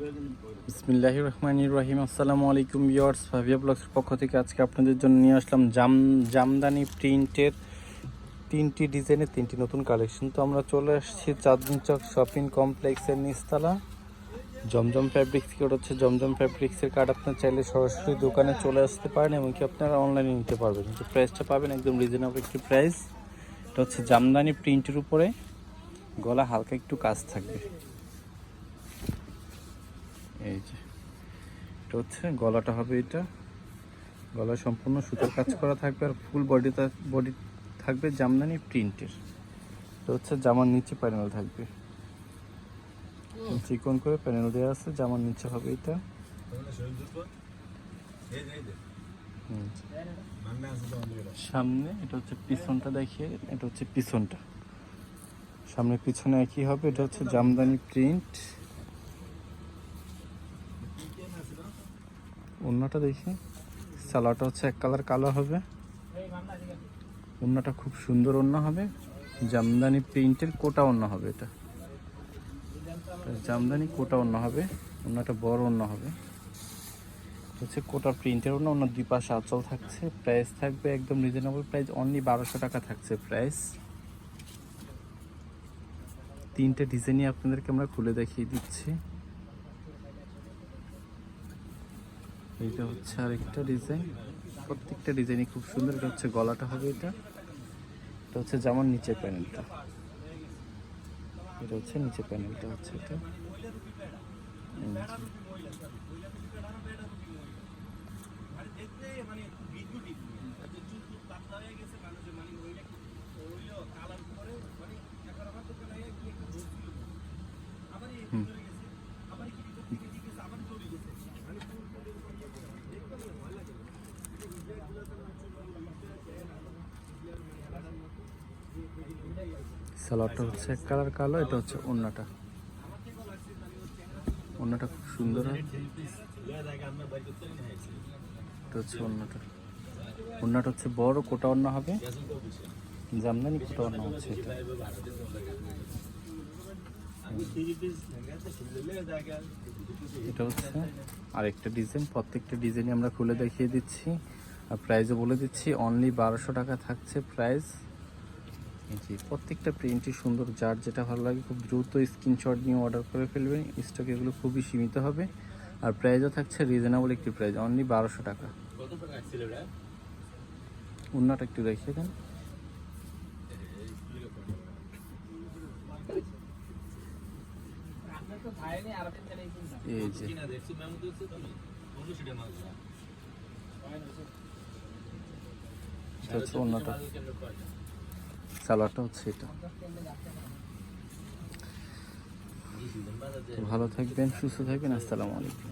বিসমিল্লাহ রহমানির রহিম। আসসালামু আলাইকুম ইয়ার্স ভাবিয়া ব্লগসের পক্ষ থেকে আজকে আপনাদের জন্য নিয়ে আসলাম জাম, জামদানি প্রিন্টের তিনটি ডিজাইনের তিনটি নতুন কালেকশন। তো আমরা চলে আসছি চাঁদনি চক শপিং কমপ্লেক্সের নিচতলা। জমজম ফ্যাব্রিক্স থেকে ওটা হচ্ছে জমজম ফ্যাব্রিক্সের কার্ড আপনার চাইলে সরাসরি দোকানে চলে আসতে পারেন এবং কি আপনারা অনলাইনে নিতে পারবেন। কিন্তু প্রাইসটা পাবেন একদম রিজনেবল একটি প্রাইস এটা হচ্ছে জামদানি প্রিন্টের উপরে, গলা হালকা একটু কাজ থাকবে। এই যে, এটা হচ্ছে গলাটা হবে এটা। গলা সম্পূর্ণ সুতার কাজ করা থাকবে আর ফুল বডিটা বডি থাকবে জামদানি প্রিন্টের। এটা হচ্ছে জামার নিচে প্যানেল থাকবে। চিকন করে প্যানেল দেওয়া আছে, জামার নিচে হবে এটা। সামনে এটা হচ্ছে পিছনটা দেখিয়ে, এটা হচ্ছে পিছনটা। সামনে পিছনে একই হবে, এটা হচ্ছে জামদানি প্রিন্ট। ওন্নাটা দেখি। সালাটা হচ্ছে এক কালার কালো হবে। ওন্নাটা খুব সুন্দর ওন্না হবে। জামদানি প্রিন্টের কোটা অন্য হবে এটা। জামদানি কোটা অন্য হবে। ওন্নাটা বড় ওন্না হবে। হচ্ছে কোটা প্রিন্টের অন্য অন্য দুই পাশে আঁচল থাকছে। প্রাইস থাকবে একদম রিজনেবল প্রাইস অনলি বারোশো টাকা থাকছে প্রাইস। তিনটে ডিজাইনই আপনাদেরকে আমরা খুলে দেখিয়ে দিচ্ছি। এইটা হচ্ছে আরেকটা ডিজাইন। প্রত্যেকটা ডিজাইনই খুব সুন্দর। এটা হচ্ছে গলাটা হবে এটা। এটা হচ্ছে যেমন নিচের প্যানেলটা। এটা হচ্ছে নিচের প্যানেলটা হচ্ছে এটা। হুম। সালোয়ারটা হচ্ছে এক কালার কালো, এটা হচ্ছে ওন্নাটা। ওন্নাটা খুব সুন্দর এটা হচ্ছে ওন্নাটা। ওন্নাটা হচ্ছে বড়, কোটা ওন্না হবে। জামদানি কোটা ওন্না হচ্ছে এটা। এটা হচ্ছে আরেকটা ডিজাইন, প্রত্যেকটা ডিজাইনই আমরা খুলে দেখিয়ে দিচ্ছি। আর প্রাইসও বলে দিচ্ছি অনলি বারোশো টাকা থাকছে প্রাইস জি প্রত্যেকটা প্রিন্টই সুন্দর। যার যেটা ভালো লাগে খুব দ্রুত স্ক্রিনশট নিয়ে অর্ডার করে ফেলবেন। স্টক এগুলো খুবই সীমিত হবে। আর প্রাইজও থাকছে রিজনেবল একটি প্রাইজ অনলি বারোশো টাকা। উন্নাটা একটু দেখিয়ে দেন। এই যে। এটা হচ্ছে অন্যটা সালোয়ারটা হচ্ছে এটা। ভালো থাকবেন সুস্থ থাকবেন আসসালামু আলাইকুম।